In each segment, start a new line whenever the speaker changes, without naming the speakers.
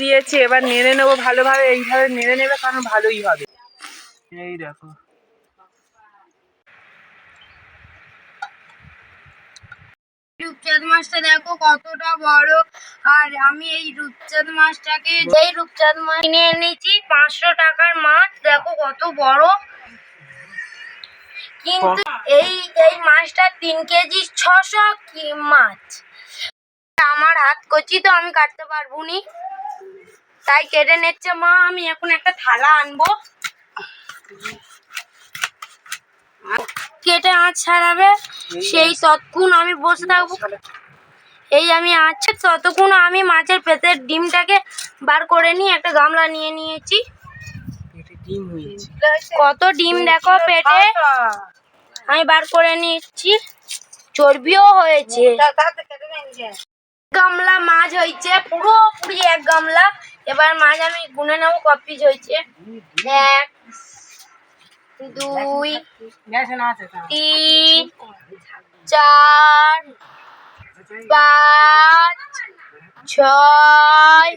দিয়েছে, এবার নেড়ে নেব ভালোভাবে, এইভাবে নেড়ে নেবে কারণ ভালোই হবে। এই দেখো।
রূপচাঁদ মাছটা দেখো কতটা বড়। আর আমি এই রূপচাঁদ মাছটাকে, যেই রূপচাঁদ মাছ কিনে এনেছি, পাঁচশো টাকার মাছ, দেখো কত বড়। কিন্তু এই এই মাছটা তিন কেজি ছশো মাছ। আমার হাত করছি তো আমি কাটতে পারব নি। তাই কেটে নিচ্ছে মা আমি এখন একটা থালা আনব। কেটে আঁচ ছাড়াবে সেই ততক্ষণ আমি বসে থাকব। এই আমি আছে ততক্ষণ আমি মাছের পেটের ডিমটাকে বার করে নিয়ে একটা গামলা নিয়ে নিয়েছি।
এটা ডিম হয়েছে।
কত ডিম দেখো পেটে? আমি বার করে নিচ্ছি চর্বিও হয়েছে। গামলা মাছ হয়েছে পুরোপুরি এক গামলা। এবার মাছ আমি গুনে নেব, ক পিস হয়েছে এক, দুই, তিন, চার, পাঁচ, ছয়,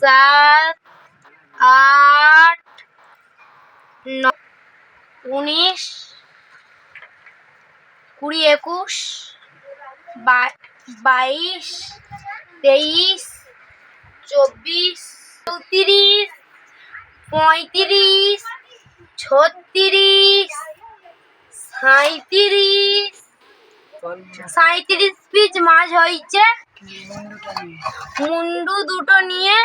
সাত, আট, ন- উনিশ, কুড়ি, একুশ বা- বাইশ, তেইশ, চব্বিশ, চৌত্রিশ, পঁয়ত্রিশ, ছত্রিশ সাঁত্রিশ সাঁত্রিশ পিস মাছ হয়েছে মুন্ডু দুটো নিয়ে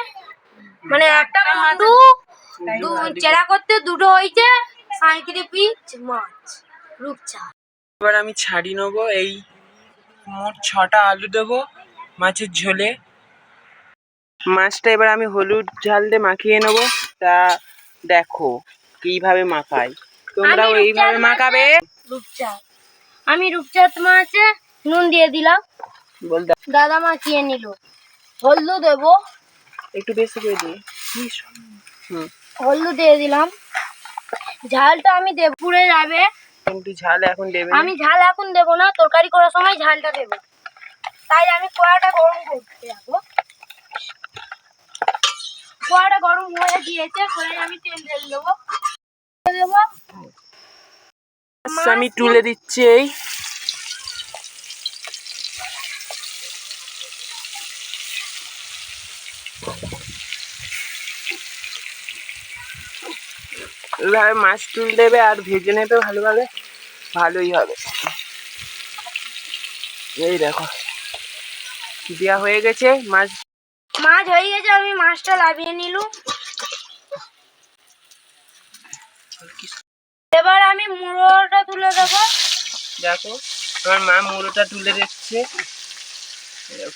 মানে একটা মুন্ডু চেরা করতে দুটো হয়েছে সাঁত্রিশ পিস মাছ রূপচা
এবার আমি ছাড়ি নেব এই মোট ছটা আলু দেবো মাছের ঝোলে। মাছটা এবার আমি হলুদ ঝাল দিয়ে মাখিয়ে নেব। তা দেখো কীভাবে মাখাই তোমরাও এইভাবে মাখাবে?
রূপচাঁদ। আমি রূপচাঁদ মাছে নুন দিয়ে দিলাম।
বল
দাদা মাখিয়ে নিল। হলদু দেবো।
একটু বেশি করে দিই হুম।
হলদু দিয়ে দিলাম। ঝালটা আমি দেব পুড়ে যাবে।
কিন্তু ঝাল এখন দেবে
আমি ঝাল এখন দেবো না তরকারি করার সময় ঝালটা দেবো। তাই আমি কড়াটা গরম করতে যাব কড়াটা গরম হয়ে গিয়েছে কড়াই আমি তেল ঢেলে দেবো। দেবো।
আচ্ছা, আমি তুলে দিচ্ছি এই। মাছ তুল দেবে আর ভেজে নেবে ভালোভাবে। ভালোই হবে। এই দেখো দেওয়া হয়ে গেছে মাছ
মাছ হয়ে গেছে আমি মাছটা লাভিয়ে নিলুম। এবার আমি মুড়োটা তুলে দেবো।
দেখো আমার মা মুড়োটা তুলে দিচ্ছে।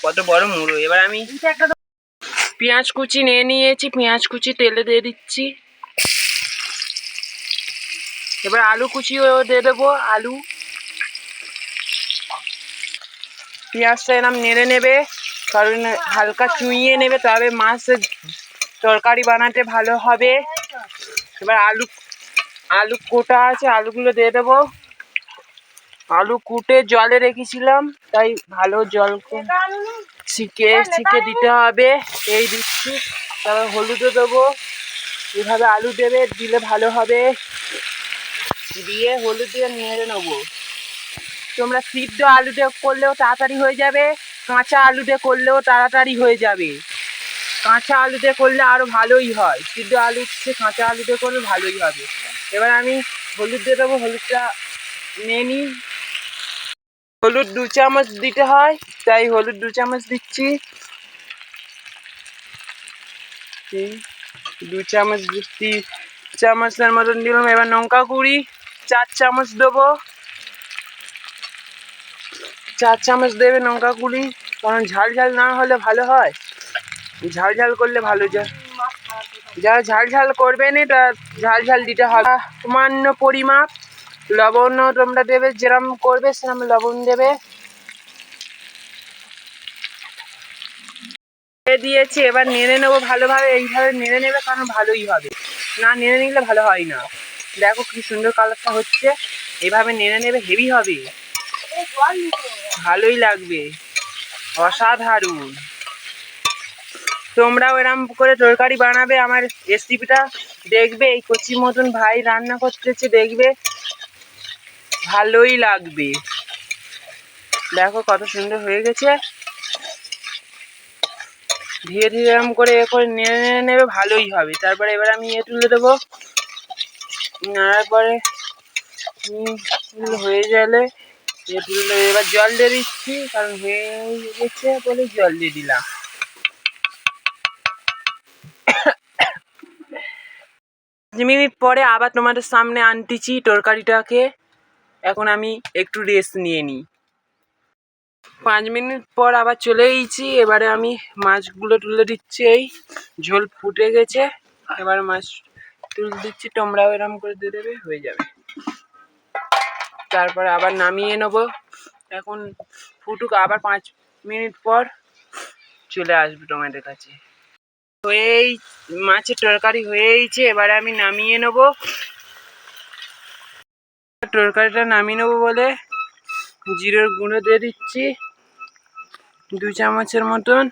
কত বড় মুড়ো এবার আমি পেঁয়াজ কুচি নিয়ে নিয়েছি পেঁয়াজ কুচি তেলে দিয়ে দিচ্ছি। এবার আলু কুচিও দিয়ে দেবো, আলু। পেঁয়াজটা এরম নেড়ে নেবে, কারণ হালকা চুইয়ে নেবে, তবে মাছের তরকারি বানাতে ভালো হবে। এবার আলু আলু কোটা আছে, আলুগুলো দিয়ে দেবো। আলু কুটে জলে রেখেছিলাম, তাই ভালো জল ছিকে ছিকে দিতে হবে। এই দিচ্ছি, তারপর হলুদও দেবো। এভাবে আলু দেবে, দিলে ভালো হবে। দিয়ে হলুদ দিয়ে নেড়ে নেব। তোমরা সিদ্ধ আলু দিয়ে করলেও তাড়াতাড়ি হয়ে যাবে, কাঁচা আলু দিয়ে করলেও তাড়াতাড়ি হয়ে যাবে। কাঁচা আলু দিয়ে করলে আরও ভালোই হয়, সিদ্ধ আলু থেকে কাঁচা আলু দিয়ে করলে ভালোই হবে। এবার আমি হলুদ দিয়ে দেবো, হলুদটা নিয়ে নিই। হলুদ দু চামচ দিতে হয়, তাই হলুদ দু চামচ দিচ্ছি। দু চামচ দিচ্ছি চামচের মতন দিলাম, এবার লঙ্কা গুঁড়ি। চার চামচ দেবো। চার চামচ দেবে লঙ্কা গুঁড়ি কারণ ঝাল ঝাল না হলে ভালো হয়। ঝাল ঝাল করলে ভালো যায় যারা ঝাল ঝাল করবে না ঝাল ঝাল দিতে হবে। সামান্য পরিমাপ। লবণও তোমরা দেবে, যেরম করবে সেরম লবণ দেবে। দিয়ে দিয়েছি, এবার নেড়ে নেব ভালোভাবে। এইভাবে নেড়ে নেবে, কারণ ভালোই হবে। না, নেড়ে নিলে ভালো হয় না। দেখো কি সুন্দর কালারটা হচ্ছে। এভাবে নেড়ে নেবে হেভি হবে। ভালোই লাগবে। অসাধারণ। তোমরাও এরম করে তরকারি বানাবে, আমার রেসিপিটা দেখবে। এই কচি মতন ভাই রান্না করতেছে, দেখবে। ভালোই লাগবে। দেখো কত সুন্দর হয়ে গেছে। ধীরে ধীরে এরম করে এ করে নেড়ে নেড়ে নেবে, ভালোই হবে। তারপরে এবার আমি এ তুলে দেবো। নাড়ার পরে হয়ে গেলে এবার জল দিয়ে দিচ্ছি, কারণ হয়ে গেছে বলে জল দিয়ে দিলাম। পাঁচ মিনিট পরে আবার তোমাদের সামনে আনতেছি তরকারিটাকে। এখন আমি একটু রেস্ট নিয়ে নিই। পাঁচ মিনিট পর আবার চলে এসেছি, এবারে আমি মাছগুলো তুলে দিচ্ছি, এই ঝোল ফুটে গেছে, এবার মাছ তুলে দিচ্ছি, তোমরাও এরম করে দিয়ে দেবে, হয়ে যাবে। তারপরে আবার নামিয়ে নেব। এখন ফুটুক, আবার পাঁচ মিনিট পর চলে আসবে তোমাদের কাছে। হয়েই, মাছের তরকারি হয়েইছে, এবারে আমি নামিয়ে নেব। তরকারিটা নামিয়ে নেব বলে জিরের গুঁড়ো দিয়ে দিচ্ছি, দু চামচের মতন।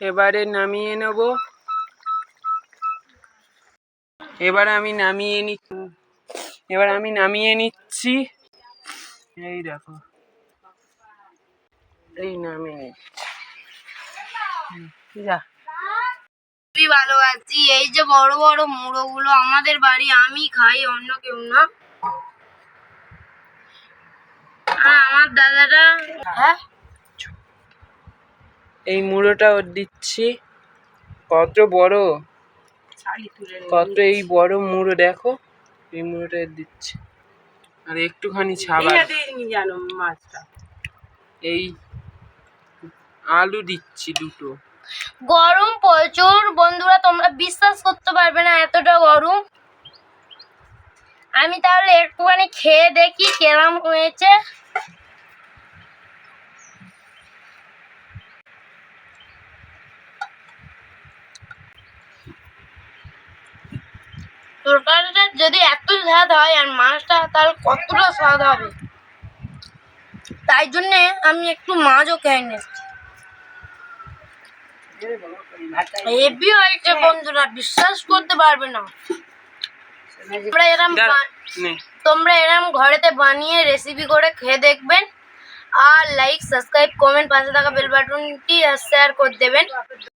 এবারে নামিয়ে নেব। এবার আমি নামিয়ে নি এবার আমি নামিয়ে নিচ্ছি। এই দেখো। এই নামিয়ে নিচ্ছি। যা।
খুবই ভালো আছি। এই যে বড় বড় মুড়ো গুলো আমাদের বাড়ি আমি খাই অন্য কেউ না। আমার দাদারা হ্যাঁ?
এই মুড়োটা ওর দিচ্ছি। কত বড়? কত এই বড় মুড়ো দেখো। এই মুড়োটা দিচ্ছি। আর একটুখানি ছাবা এই আলু দিচ্ছি দুটো।
গরম প্রচুর। বন্ধুরা তোমরা বিশ্বাস করতে পারবে না এতটা গরম। আমি তাহলে একটুখানি খেয়ে দেখি কেরাম হয়েছে। তরকারিটা যদি এত স্বাদ হয় আর মাছটা তাহলে কতটা স্বাদ হবে? তাই জন্যে আমি একটু মাছও খেয়ে নিচ্ছি। হেভি হয়েছে বন্ধুরা বিশ্বাস করতে পারবে না। তোমরা এরম তোমরা এরম ঘরেতে বানিয়ে রেসিপি করে খেয়ে দেখবেন। আর লাইক সাবস্ক্রাইব কমেন্ট পাশে থাকা বেল বাটনটি শেয়ার করে দেবেন।